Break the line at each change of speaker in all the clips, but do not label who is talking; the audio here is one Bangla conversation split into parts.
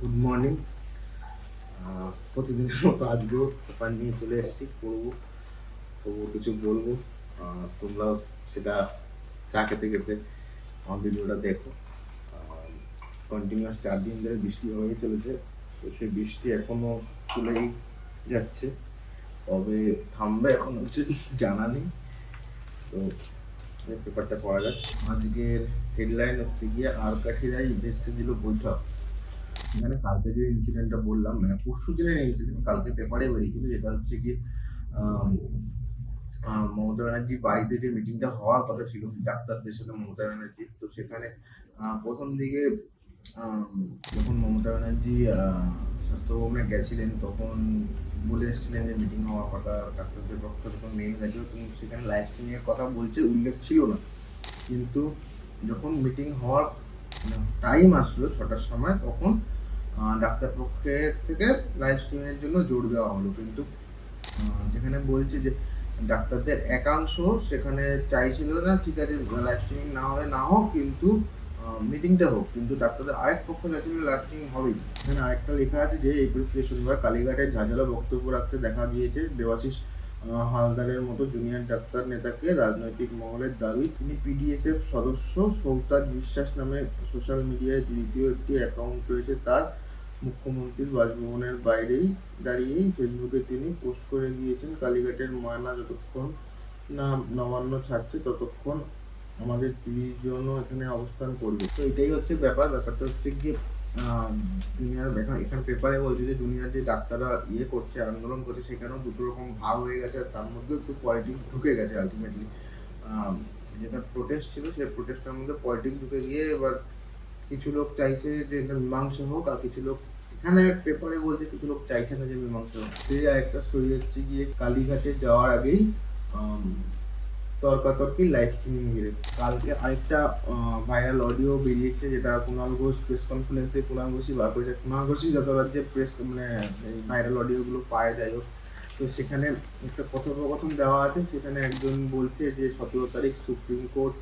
গুড মর্নিং প্রতিদিনের মতো আজকেও পেপার নিয়ে চলে এসেছি, পড়ব তবুও কিছু বলব। তোমরাও সেটা চা খেতে খেতে আমার ভিডিওটা দেখো। কন্টিনিউয়াস চার দিন ধরে বৃষ্টি হয়ে চলেছে, তো সেই বৃষ্টি এখনও চলেই যাচ্ছে। তবে থামবে এখনও কিছু জানা নেই। তো পেপারটা পড়া যাক। আজকের হেডলাইন হচ্ছে গিয়ে আর কাঠিরাই ভেস্তে দিল বৈঠক। মানে কালকে যে ইনসিডেন্টটা বললাম মানে পরশু দিনের ইনসিডেন্ট কালকে পেপারে বেরিয়েছিল যেটা হচ্ছে কি মমতা ব্যানার্জি বাড়িতে যে মিটিংটা হওয়ার কথা ছিল, ডাক্তারদের সাথে মমতা ব্যানার্জি, তো সেখানে প্রথম দিকে যখন মমতা ব্যানার্জি স্বাস্থ্য ভবনে গেছিলেন, তখন বলে এসেছিলেন যে মিটিং হওয়ার কথা, ডাক্তারদের পক্ষ থেকে মেন গেছিল কিন্তু সেখানে লাইভ স্ট্রিমিং এর কথা বলছে, উল্লেখ ছিল না। কিন্তু যখন মিটিং হওয়ার টাইম আসলো ছটার সময়, তখন ডাক্তার পক্ষের থেকে লাইভ স্ট্রিমিং এর জন্য জোর দেওয়া হলো। কিন্তু যেখানে বলছে যে ডাক্তারদের একাংশ সেখানে চাইছিল না, ঠিক আছে লাইভ স্ট্রিমিং না হলে না হোক, কিন্তু মিটিংটা হোক। কিন্তু ডাক্তারদের আরেক পক্ষ চাইছিল লাইভ স্ট্রিমিং হবেই। এখানে আরেকটা লেখা আছে যে এই পরিস্থিতি শনিবার কালীঘাটে ঝাঁঝালো বক্তব্য রাখতে দেখা গিয়েছে। দেবাশিস হালদারের মতো জুনিয়র ডাক্তার নেতাকে রাজনৈতিক মহলের দাবি, তিনি পিডিএসএফ সদস্য সৌতার বিশ্বাস নামে সোশ্যাল মিডিয়ায় দ্বিতীয় একটি অ্যাকাউন্ট রয়েছে তার। মুখ্যমন্ত্রীর বাসভবনের বাইরেই দাঁড়িয়েই ফেসবুকে তিনি পোস্ট করে গিয়েছেন, কালীঘাটের ময়না যতক্ষণ না নবান্ন ছাড়ছে, ততক্ষণ আমাদের তিরিশ জনও এখানে অবস্থান করবে। তো এটাই হচ্ছে ব্যাপার। ব্যাপারটা হচ্ছে কি দুনিয়ার এখন, এখানে পেপারে বলছে যে দুনিয়ার যে ডাক্তাররা ইয়ে করছে, আন্দোলন করছে, সেখানেও দুটো রকম ভাগ হয়ে গেছে আর তার মধ্যে একটু পলিটিক্স ঢুকে গেছে আলটিমেটলি যেটা প্রোটেস্ট ছিল, সেই প্রোটেস্টের মধ্যে পলিটিক্স ঢুকে গিয়ে এবার কিছু লোক চাইছে যে মীমাংসা হোক, আর কিছু লোক এখানে পেপারে বলছে কিছু লোক চাইছে না যে মীমাংসা সেই আরেকটা স্টোরি হচ্ছে গিয়ে কালীঘাটে যাওয়ার আগেই তর্কাতর্কি লাইভ স্ট্রিমিং ঘিরে কালকে আরেকটা ভাইরাল অডিও বেরিয়েছে যেটা কুণাল ঘোষ প্রেস কনফারেন্সে কুণাল ঘোষই বার করেছে। কুণাল ঘোষই যত রাজ্যে প্রেস মানে ভাইরাল অডিওগুলো পায়, যাই হোক, তো সেখানে একটা কথোপকথন দেওয়া আছে। সেখানে একজন বলছে যে সতেরো তারিখ সুপ্রিম কোর্ট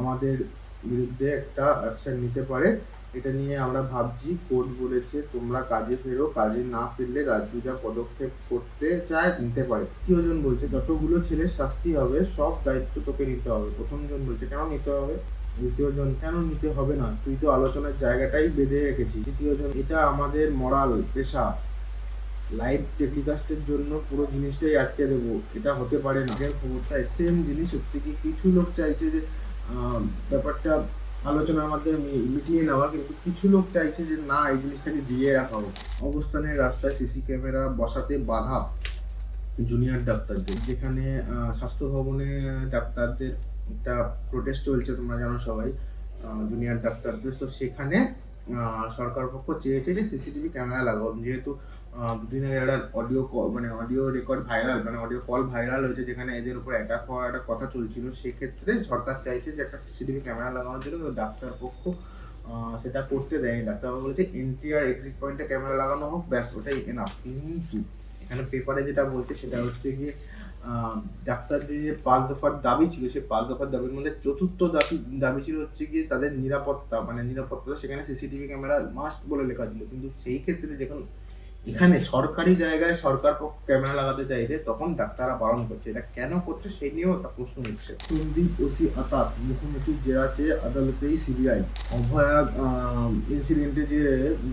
আমাদের বিরুদ্ধে একটা অ্যাকশন নিতে পারে। এটা নিয়ে আমরা ভাবছি কোর্ট বলেছে, তোমরা কাজে ফেরো, কাজে না ফিরলে রাজ্য যা পদক্ষেপ করতে চায় নিতে পারে। তৃতীয়জন বলছে, যতগুলো ছেলের শাস্তি হবে, সব দায়িত্ব তোকে নিতে হবে। প্রথমজন বলছে, কেন নিতে হবে? দ্বিতীয়জন, কেন নিতে হবে না? তুই তো আলোচনার জায়গাটাই বেঁধে রেখেছিস। তৃতীয়জন, এটা আমাদের মরাল পেশা লাইভ টেলিকাস্টের জন্য পুরো জিনিসটাই আটকে দেবো। এটা হতে পারে না। খবরটা সেম জিনিস হচ্ছে কি, কিছু লোক চাইছে যে ব্যাপারটা আলোচনার মাধ্যমে মিটিয়ে নেওয়া, কিন্তু কিছু লোক চাইছে যে না, এই জিনিসটাকে জিয়ে রাখা হোক। অবস্থানের রাস্তায় সিসি ক্যামেরা বসাতে বাধা জুনিয়র ডাক্তারদের। যেখানে স্বাস্থ্য ভবনে ডাক্তারদের একটা প্রোটেস্ট চলছে, তোমরা জানো সবাই জুনিয়র ডাক্তারদের। তো সেখানে সরকার পক্ষ চেয়েছে যে সিসিটিভি ক্যামেরা লাগাও। যেহেতু দুদিন আগে একটা অডিও কল মানে অডিও রেকর্ড ভাইরাল মানে অডিও কল ভাইরাল হয়েছে যেখানে এদের উপর অ্যাটাক হওয়ার একটা কথা চলছিল, সেক্ষেত্রে সরকার চাইছে যে একটা সিসিটিভি ক্যামেরা লাগানোর জন্য ডাক্তার পক্ষ সেটা করতে দেয়নি। ডাক্তারবাবু বলেছে এন্ট্রি আর এক্সিট পয়েন্টে ক্যামেরা লাগানো হোক, ব্যাস, ওটাই এনাফ কিন্তু, এখানে পেপারে যেটা বলছে, সেটা হচ্ছে গিয়ে ডাক্তারদের যে পাঁচ দফার দাবি ছিল, সেই পাঁচ দফার দাবির মধ্যে চতুর্থ দাবি দাবি ছিল হচ্ছে গিয়ে তাদের নিরাপত্তা মানে নিরাপত্তা, সেখানে সিসিটিভি ক্যামেরা মাস্ট বলে লেখা ছিল। কিন্তু সেই ক্ষেত্রে যখন এখানে সরকারি জায়গায় সরকার ক্যামেরা লাগাতে চাইছে, তখন ডাক্তাররা বারণ করছে। এটা কেন করছে সেই নিয়েও একটা প্রশ্ন উঠছে। সন্দীপ ওসি আতাত, মুখোমুখি জেরা চেয়ে আদালতেই সিবিআই। অভয়া ইনসিডেন্টে যে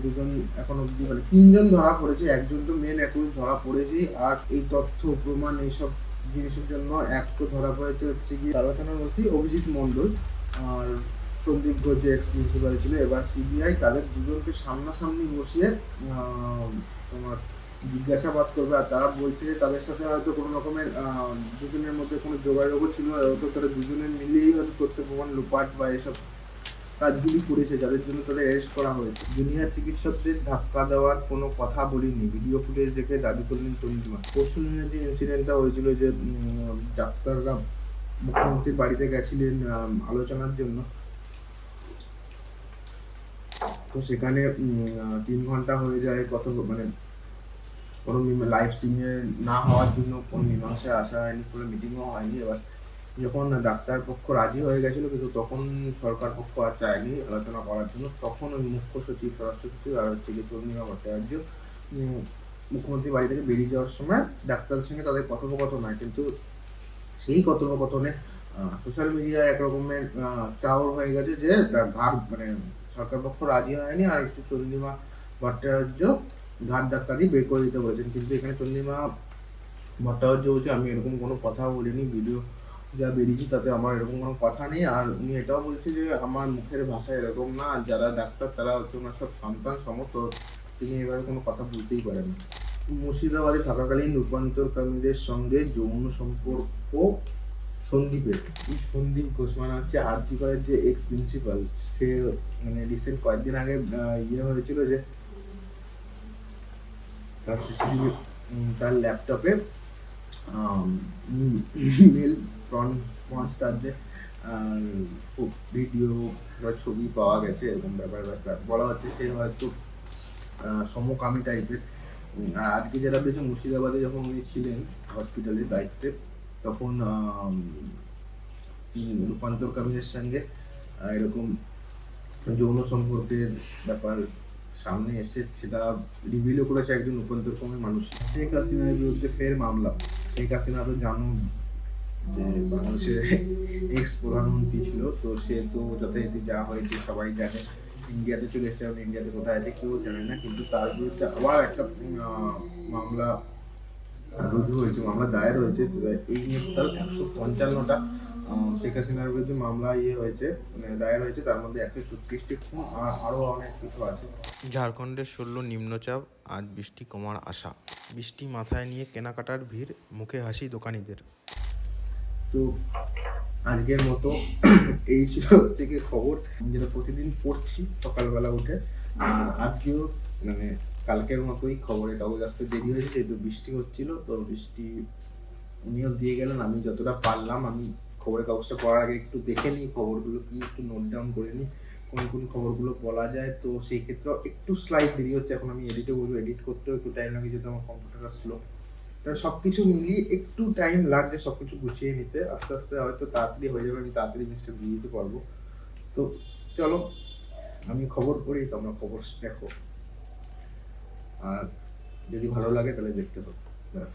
দুজন এখন অব্দি মানে তিনজন ধরা পড়েছে, একজন তো মেন অ্যাকুজ ধরা পড়েছে আর এই তথ্য, প্রমাণ, এইসব জিনিসের জন্য এক ধরা পড়েছে হচ্ছে কি তালা থানার ওসি অভিজিৎ মণ্ডল আর সন্দীপ ঘোষ যে এক্স প্রিন্সিপাল ছিল, এবার সিবিআই তাদের দুজনকে সামনাসামনি বসিয়ে তোমার জিজ্ঞাসাবাদ করবে। আর তারা বলছে যে তাদের সাথে হয়তো কোনো রকমের দুজনের মধ্যে কোনো যোগাযোগও ছিল হয়তো তারা দুজনের মিলিয়েই হয়তো তথ্য প্রমাণ লুপাট বা এসব কাজগুলি করেছে, যাদের জন্য তাদের অ্যারেস্ট করা হয়েছে। জুনিয়র চিকিৎসকদের ধাক্কা দেওয়ার কোনো কথা বলিনি। ভিডিও ফুটেজ দেখে দাবি করলেন চন্দ্রিমা পরশু দিনের যে ইনসিডেন্টটা হয়েছিল যে ডাক্তাররা মুখ্যমন্ত্রীর বাড়িতে গেছিলেন আলোচনার জন্য। তো সেখানে তিন ঘণ্টা হয়ে যায় কত মানে কোনো লাইভ স্ট্রিমে না হওয়ার জন্য কোনো মীমাংসায় আসা হয়নি, কোনো মিটিংও হয়নি এবার। যখন ডাক্তার পক্ষ রাজি হয়ে গেছিল, কিন্তু তখন সরকার পক্ষ আর চায়নি আলোচনা করার জন্য, তখন ওই মুখ্য সচিব স্বরাষ্ট্র সচিব আর হচ্ছে কি পূর্ণিমা ভট্টাচার্য মুখ্যমন্ত্রী বাড়ি থেকে বেরিয়ে যাওয়ার সময় ডাক্তারের সঙ্গে তাদের কথোপকথন হয়। কিন্তু সেই কথোপকথনে সোশ্যাল মিডিয়ায় একরকমের চাওর হয়ে গেছে যে তার ঘাট মানে সরকার পক্ষ রাজি হয়নি আর একটু চন্দ্রিমা ভট্টাচার্য ঘাট ধাক্কা দিয়ে বের করে দিতে বলেছেন। কিন্তু এখানে চন্দ্রিমা ভট্টাচার্য বলছে, আমি এরকম কোনো কথা বলিনি, ভিডিও যা বেরিয়েছি তাতে আমার এরকম কোনো কথা নেই। আর উনি এটাও বলছে যে, আমার মুখের ভাষা এরকম না। যারা ডাক্তার, তারা হচ্ছে ওনার সব সন্তান সমত তিনি এবারে কোনো কথা বলতেই পারেন মুর্শিদাবাদে থাকাকালীন রূপান্তর কর্মীদের সঙ্গে যৌন সম্পর্ক সন্দীপের। সন্দীপ ঘোষ মানে হচ্ছে আরজি কলের যে এক্স প্রিন্সিপাল সে মানে রিসেন্ট কয়েকদিন আগে ইয়ে হয়েছিল যে, তার সিসিটিভি তার ল্যাপটপে মেল মনস্টারদের ভিডিও বা ছবি পাওয়া গেছে, এরকম ব্যাপার ব্যাপার বলা হচ্ছে সে হয়তো সমকামী টাইপের। আর আজকে যারা পেয়েছে মুর্শিদাবাদে যখন উনি ছিলেন হসপিটালের দায়িত্বে, তখন রূপান্তরকামীদের সঙ্গে এরকম যৌন সম্পর্কের ব্যাপার সামনে এসে সেটা রিভিলও করেছে একজন রূপান্তরকামী মানুষ। শেখ হাসিনার বিরুদ্ধে ফের মামলা। শেখ হাসিনা তো জানো যে বাংলাদেশের এক্স প্রধানমন্ত্রী ছিল, তো সে তো যথারীতি যা হয়েছে সবাই জানে। ইন্ডিয়াতে চলে এসেছে, এখন ইন্ডিয়াতে কোথায় আছে কেউ জানে না, কিন্তু তার বিরুদ্ধে আবার একটা মামলা রুজু হয়েছে, মামলা দায়ের হয়েছে। এই নিয়ে টোটাল একশো পঞ্চান্নটা শেখ হাসিনার বিরুদ্ধে মামলা ইয়ে হয়েছে মানে দায়ের হয়েছে। তার মধ্যে একশো ছত্রিশটি খুন, আর আরও অনেক কিছু আছে।
ঝাড়খণ্ডের ষোলো নিম্নচাপ আজ বৃষ্টি কমার আশা। বৃষ্টি মাথায় নিয়ে কেনাকাটার ভিড়, মুখে হাসি দোকানিদের।
তো আজকের মতো এই ছিল থেকে খবর। যেটা প্রতিদিন পড়ছি সকালবেলা উঠে। আজকেও মানে কালকের মতোই খবরের কাগজ আসতে দেরি হয়েছে, যেহেতু বৃষ্টি হচ্ছিল, তো বৃষ্টি উনিও দিয়ে গেলেন। আমি যতটা পারলাম, আমি খবরের কাগজটা পড়ার আগে একটু দেখে নিই, খবরগুলো কি একটু নোট ডাউন করে নিই, কোন কোন খবরগুলো বলা যায়। তো সেই ক্ষেত্রে একটু স্লাইড দেরি হচ্ছে, এখন আমি এডিটে বলব এডিট করতেও একটু টাইম লাগে, যেহেতু আমার কম্পিউটারটা স্লো তো সব কিছু মিলিয়ে একটু টাইম লাগছে সব কিছু গুছিয়ে নিতে। আস্তে আস্তে হয়তো তাড়াতাড়ি হয়ে যাবে, আমি তাড়াতাড়ি জিনিসটা দিয়ে দিতে পারব। তো চলো, আমি খবর করি তোমরা খবর দেখো। আর যদি ভালো লাগে তাহলে দেখতে পাবো ব্যাস।